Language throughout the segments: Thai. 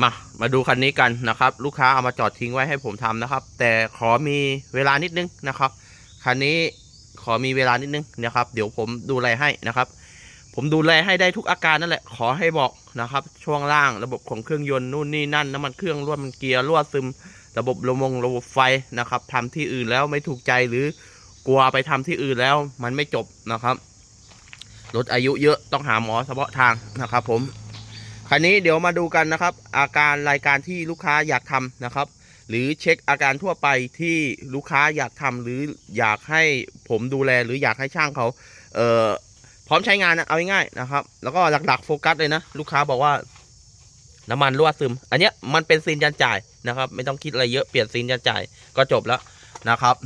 มา มาดูคันนี้กันนะครับ ลูกค้าเอามาจอดทิ้งไว้ให้ผมทำนะครับ แต่ขอมีเวลานิดนึงนะครับ คันนี้ขอมีเวลานิดนึงนะครับ เดี๋ยวผมดูแลให้นะครับ ผมดูแลให้ได้ทุกอาการนั่นแหละ ขอให้บอกนะครับ ช่วงล่างระบบของเครื่องยนต์นู่นนี่นั่นน้ำมันเครื่องรั่วมันเกียร์รั่วซึม ระบบลมงระบบไฟนะครับทำที่อื่นแล้วไม่ถูกใจหรือกลัวไปทำที่อื่นแล้วมันไม่จบนะครับรถอายุเยอะต้องหาหมอเฉพาะทางนะครับผม คันนี้เดี๋ยวมาดูกันนะครับ อาการรายการที่ลูกค้าอยากทำนะครับ หรือเช็คอาการทั่วไปที่ลูกค้าอยากทำหรืออยากให้ผมดูแลหรืออยากให้ช่างเขาเอ่อพร้อมใช้งานนะเอาง่ายๆนะครับ แล้วก็หลักๆโฟกัสเลยนะ ลูกค้าบอกว่าน้ำมันรั่วซึม อันเนี้ยมันเป็นซีนยันจ่ายนะครับ ไม่ต้องคิดอะไรเยอะเปลี่ยนซีนยันจ่ายก็จบแล้วนะครับ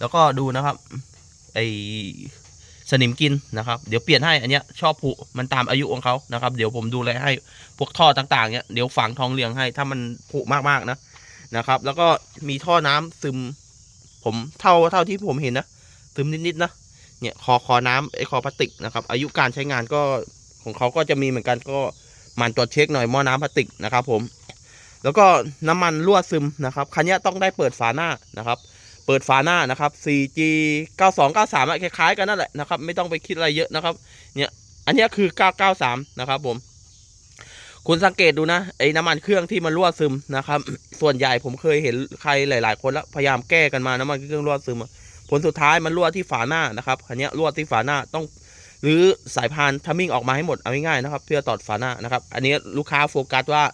แล้วก็ดูนะครับไอ นิมกินนะครับ เดี๋ยวเปลี่ยนให้อันเนี้ยชอบผุมันตามอายุของเขานะครับ เดี๋ยวผมดูแลให้พวกท่อต่างๆเนี้ยเดี๋ยวฝังทองเหลืองให้ถ้ามันผุมากๆนะนะครับ แล้วก็มีท่อน้ำซึม ผมเท่าเท่าที่ผมเห็นนะซึมนิดๆนะเนี่ยคอคอน้ำไอคอพลาสติกนะครับ อายุการใช้งานก็ของเขาก็จะมีเหมือนกันก็หมันตรวจเช็คหน่อยหม้อน้ำพลาสติกนะครับ ผม แล้วก็น้ำมันรั่วซึมนะครับคันนี้ต้องได้เปิดฝาหน้านะครับ เปิดฝาหน้านะครับ 4G 92 93อะคล้ายๆกันนั่นแหละนะครับ ไม่ต้องไปคิดอะไรเยอะนะครับ เนี่ย อันนี้คือ 993 นะครับผม คุณสังเกตดูนะ ไอ้น้ำมันเครื่องที่มันรั่วซึมนะครับ ส่วนใหญ่ผมเคยเห็นใครหลาย ๆ คนแล้ว พยายามแก้กันมา น้ำมันเครื่องรั่วซึม ผลสุดท้ายมันรั่วที่ฝาหน้านะครับคันนี้รั่วที่ฝาหน้าต้องหรือสายพานทัมมิ่งออกมาให้หมด เอาง่ายๆนะครับ เพื่อตอดฝาหน้านะครับ อันนี้ลูกค้าโฟกัสว่า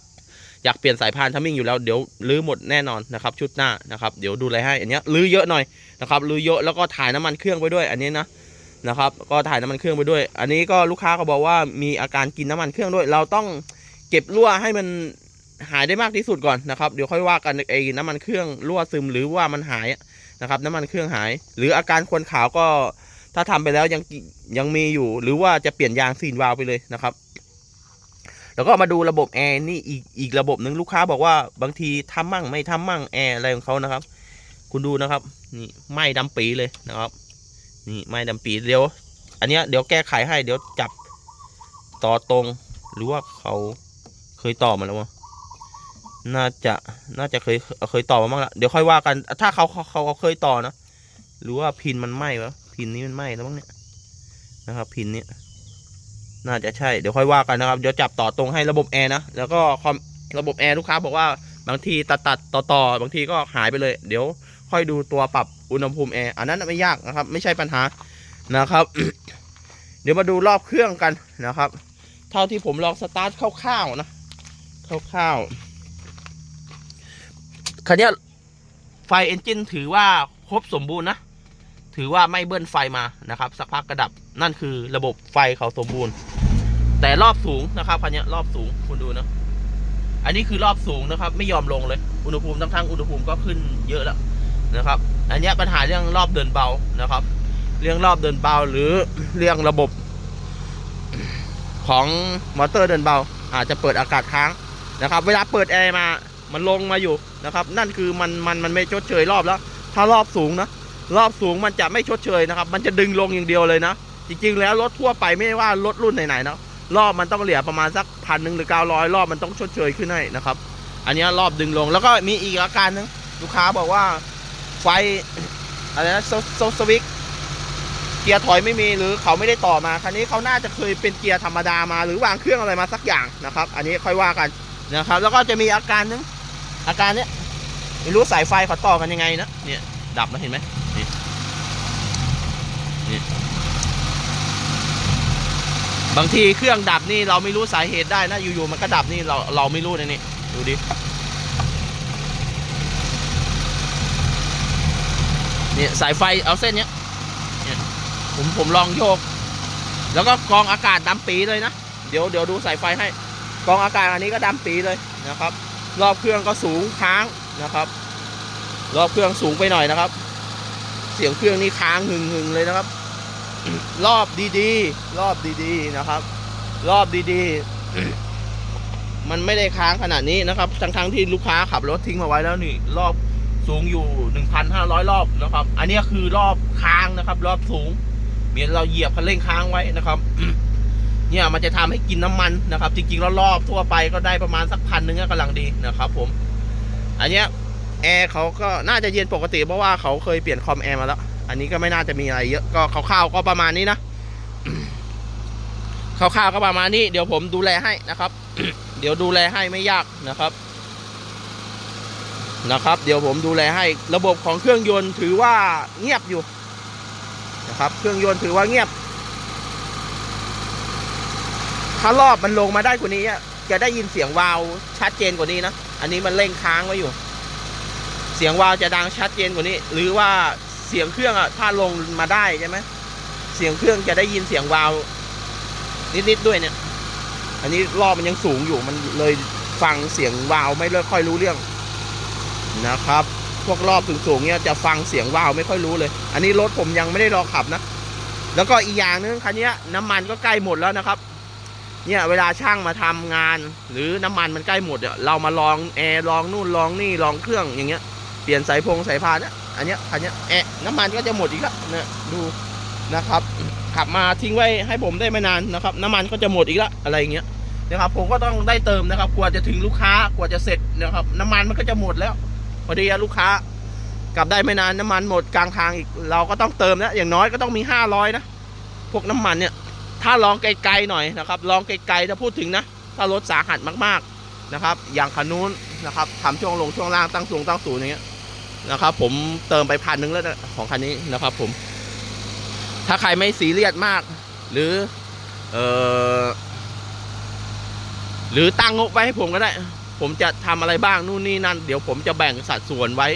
อยากเปลี่ยนสายพานทัมมิ่งอยู่แล้วเดี๋ยวลื้อหมดแน่นอนนะครับชุดหน้านะครับเดี๋ยวดูแลให้อันเนี้ยลื้อเยอะหน่อยนะครับลื้อเยอะแล้วก็ถ่ายน้ำมันเครื่องไปด้วยอันนี้นะนะครับก็ถ่ายน้ำมันเครื่องไปด้วย อันนี้ก็ลูกค้าก็บอกว่ามีอาการกินน้ำมันเครื่องด้วย เราต้องเก็บรั่วให้มันหายได้มากที่สุดก่อนนะครับเดี๋ยวค่อยว่ากันไอ้น้ำมันเครื่องรั่วซึมหรือว่ามันหายนะครับน้ำมันเครื่องหาย หรืออาการควนขาวก็ถ้าทำไปแล้วยังยังมีอยู่ หรือว่าจะเปลี่ยนยางซีนวาวไปเลยนะครับ แล้วก็มาดูระบบแอร์นี่อีกอีกระบบหนึ่งลูกค้าบอกว่าบางทีทำมั่งไม่ทำมั่งแอร์อะไรของเขานะครับ คุณดูนะครับ นี่ไหม้ดำปีเลยนะครับ นี่ไหม้ดำปีเดี๋ยว อันนี้เดี๋ยวแก้ไขให้เดี๋ยวจับต่อตรงหรือว่าเขาเคยต่อมาแล้ววะน่าจะน่าจะเคยเคยต่อมาบ้างละเดี๋ยวค่อยว่ากัน ถ้าเขาเขาเขาเคยต่อนะหรือว่าพินมันไหม้วะพินนี้มันไหม้แล้วมั้งเนี่ยนะครับ พินเนี้ย น่าจะใช่เดี๋ยวค่อยว่ากันนะครับเดี๋ยวจับต่อตรงให้ระบบแอร์นะแล้วก็คอมระบบแอร์ลูกค้าบอกว่าบางทีตัดตัดต่อต่อบางทีก็หายไปเลย เดี๋ยวค่อยดูตัวปรับอุณหภูมิแอร์อันนั้นไม่ยากนะครับ ไม่ใช่ปัญหานะครับ เดี๋ยวมาดูรอบเครื่องกันนะครับ เท่าที่ผมลองสตาร์ทคร่าวๆนะคร่าวๆคันนี้ไฟเอนจินถือว่าครบสมบูรณ์นะถือว่าไม่เบิ้ลไฟมานะครับ สักพักกระดับนั่นคือระบบไฟเขาสมบูรณ์ แต่รอบสูงนะครับคันนี้รอบสูงคุณดูนะ อันนี้คือรอบสูงนะครับ ไม่ยอมลงเลย อุณหภูมิทั้งทั้งอุณหภูมิก็ขึ้นเยอะแล้วนะครับ อันนี้ปัญหาเรื่องรอบเดินเบานะครับ เรื่องรอบเดินเบาหรือเรื่องระบบของมอเตอร์เดินเบา อาจจะเปิดอากาศค้างนะครับ เวลาเปิดแอร์มามันลงมาอยู่นะครับ นั่นคือมันมันมันไม่ชดเชยรอบแล้ว ถ้ารอบสูงนะรอบสูงมันจะไม่ชดเชยนะครับ มันจะดึงลงอย่างเดียวเลยนะ จริงๆแล้วรถทั่วไปไม่ว่ารถรุ่นไหนๆนะ รอบมันต้องเหลือประมาณสักพันหนึ่งหรือเก้าร้อยรอบมันต้องชดเชยขึ้นให้นะครับ อันนี้รอบดึงลงแล้วก็มีอีกอาการหนึงลูกค้าบอกว่าไฟอะไรนะโซสวิกเกียร์ถอยไม่มีหรือเขาไม่ได้ต่อมาคันนี้เขาน่าจะเคยเป็นเกียร์ธรรมดามา หรือวางเครื่องอะไรมาสักอย่างนะครับ อันนี้ค่อยว่ากันนะครับ แล้วก็จะมีอาการหนึงอาการเนี้ยไม่รู้สายไฟเขาต่อกันยังไงนะเนี่ยดับแล้วเห็นไหม บางทีเครื่องดับนี่เราไม่รู้สาเหตุได้นะอยู่ๆมันก็ดับนี่เราเราไม่รู้นะนี่ดูดิเนี่ยสายไฟเอาเส้นเนี้ยเนี่ยผมผมลองโยก แล้วก็กองอากาศดำปีเลยนะเดี๋ยวเดี๋ยวดูสายไฟให้กองอากาศอันนี้ก็ดำปีเลยนะครับ รอบเครื่องก็สูงค้างนะครับ รอบเครื่องสูงไปหน่อยนะครับ เสียงเครื่องนี่ค้างหึงหึงๆเลยนะครับ รอบดีๆ รอบดีๆนะครับ รอบดีๆ มันไม่ได้ค้างขนาดนี้นะครับ ทั้งๆที่ลูกค้าขับรถทิ้งมาไว้แล้วนี่ รอบสูงอยู่ 1,500 รอบนะครับ อันนี้คือรอบค้างนะครับ รอบสูงเมือนเราเหยียบคันเร่งค้างไว้นะครับ เนี่ยมันจะทำให้กินน้ำมันนะครับ จริงๆแล้วรอบทั่วไปก็ได้ประมาณสักพันหนึงก็กำลังดีนะครับ ผม อันเนี้ยแอร์เขาก็น่าจะเย็นปกติเพราะว่าเขาเคยเปลี่ยนคอมแอร์มาแล้ว อันนี้ก็ไม่น่าจะมีอะไรเยอะก็คร่าวๆก็ประมาณนี้นะคร่าวๆก็ประมาณนี้ เดี๋ยวผมดูแลให้นะครับ เดี๋ยวดูแลให้ไม่ยากนะครับนะครับ เดี๋ยวผมดูแลให้ระบบของเครื่องยนต์ถือว่าเงียบอยู่นะครับ เครื่องยนต์ถือว่าเงียบ ถ้ารอบมันลงมาได้กว่านี้จะได้ยินเสียงวาล์วชัดเจนกว่านี้นะอันนี้มันเร่งค้างไว้อยู่ เสียงวาล์วจะดังชัดเจนกว่านี้ หรือว่า เสียงเครื่องอะถ้าลงมาได้ใช่ไหมเสียงเครื่องจะได้ยินเสียงวาวนิดๆด้วยเนี่ย อันนี้รอบมันยังสูงอยู่มันเลยฟังเสียงวาวไม่ค่อยรู้เรื่องนะครับ พวกรอบสูงๆเนี่ยจะฟังเสียงวาวไม่ค่อยรู้เลย อันนี้รถผมยังไม่ได้ลองขับนะแล้วก็อีกอย่างหนึงคันนี้น้ำมันก็ใกล้หมดแล้วนะครับ เนี่ยเวลาช่างมาทำงาน หรือน้ำมันมันใกล้หมดเนี่ยเรามาลองแอร์ลองนู่นลองนี่ลองเครื่องอย่างเงี้ยเปลี่ยนสายพงสายพานเนี่ยอันเนี้ยคันเนี้ยแอะน้ำมันก็จะหมดอีกแล้วเนี่ยดูนะครับ ขับมาทิ้งไว้ให้ผมได้ไม่นานนะครับ น้ำมันก็จะหมดอีกแล้วอะไรอย่างเงี้ยนะครับผมก็ต้องได้เติมนะครับ กว่าจะถึงลูกค้ากว่าจะเสร็จนะครับ น้ำมันมันก็จะหมดแล้วพอดีลูกค้ากลับได้ไม่นานน้ำมันหมดกลางทางอีกเราก็ต้องเติมนะอย่างน้อยก็ต้องมี 500 นะ พวกน้ำมันเนี่ย ถ้าลองไกลๆหน่อยนะครับ ลองไกลๆถ้าพูดถึงนะ ถ้ารถสาหัสมากๆนะครับ อย่างคันนู้นนะครับทำช่วงลงช่วงล่างตั้งสูงตั้งศูนย์อย่างเงี้ย นะครับ ผมเติมไปพันหนึ่งแล้วนะของคันนี้นะครับ ผม ถ้าใครไม่ซีเรียสมาก หรือ เออหรือตั้งงบไว้ให้ผมก็ได้ ผมจะทำอะไรบ้างนู่นนี่นั่น เดี๋ยวผมจะแบ่งสัดส่วนไว้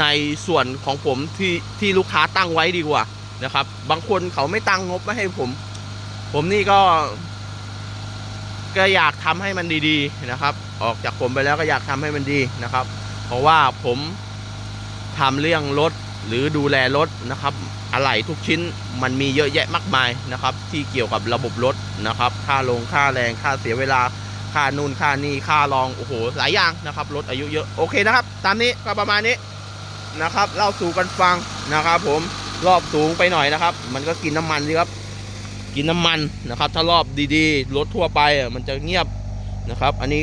ในส่วนของผมที่ที่ลูกค้าตั้งไว้ดีกว่านะครับ บางคนเขาไม่ตั้งงบไว้ให้ผม ผมนี่ก็ ก็อยากทำให้มันดีๆนะครับ ออกจากผมไปแล้วก็อยากทำให้มันดีนะครับ เพราะว่าผม ทำเรื่องรถหรือดูแลรถนะครับอะไหล่ทุกชิ้นมันมีเยอะแยะมากมายนะครับ ที่เกี่ยวกับระบบรถนะครับ ค่าลงค่าแรงค่าเสียเวลาค่านู่นค่านี่ค่ารองโอ้โหหลายอย่างนะครับรถอายุเยอะโอเคนะครับ ตามนี้ก็ประมาณนี้นะครับเล่าสู่กันฟังนะครับ ผมรอบสูงไปหน่อยนะครับ มันก็กินน้ำมันสิครับ กินน้ำมันนะครับ ถ้ารอบดีๆรถทั่วไปอะมันจะเงียบนะครับ อันนี้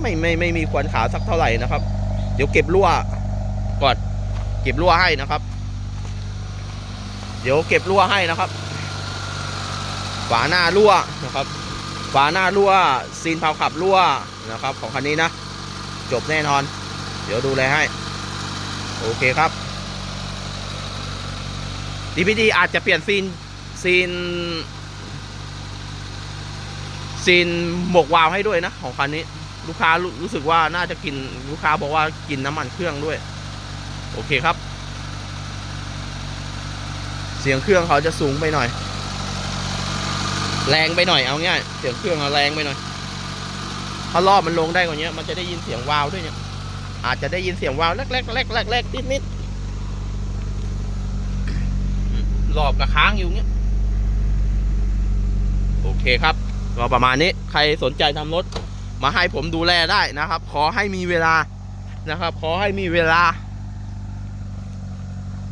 ไม่ไม่ไม่มีควันขาวสักเท่าไหร่นะครับ เดี๋ยวเก็บรั่วก่อน เก็บรั่วให้นะครับ เดี๋ยวเก็บรั่วให้นะครับ ฝาหน้ารั่วนะครับ ฝาหน้ารั่วซีนเผาขับรั่วนะครับ ของคันนี้นะ จบแน่นอน เดี๋ยวดูแลให้ โอเคครับดีพีดีอาจจะเปลี่ยนซีนซีนซีนหมกวาวให้ด้วยนะ ของคันนี้ ลูกค้ารู้รู้สึกว่าน่าจะกินลูกค้าบอกว่ากินน้ำมันเครื่องด้วย โอเคครับ เสียงเครื่องเขาจะสูงไปหน่อย แรงไปหน่อยเอาง่ายเสียงเครื่องเอะแรงไปหน่อย ถ้ารอบมันลงได้กว่านี้มันจะได้ยินเสียงวาวด้วยเนี่ย อาจจะได้ยินเสียงวาล์วแรกๆแรกๆแรกๆนิดนิดๆรอบกับค้างอยู่เงี้ยโอเคครับก็ประมาณนี้ใครสนใจทำรถมาให้ผมดูแลได้นะครับ ขอให้มีเวลานะครับ ขอให้มีเวลา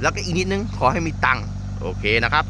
แล้วก็อีกนิดนึงขอให้มีตังค์โอเคนะครับ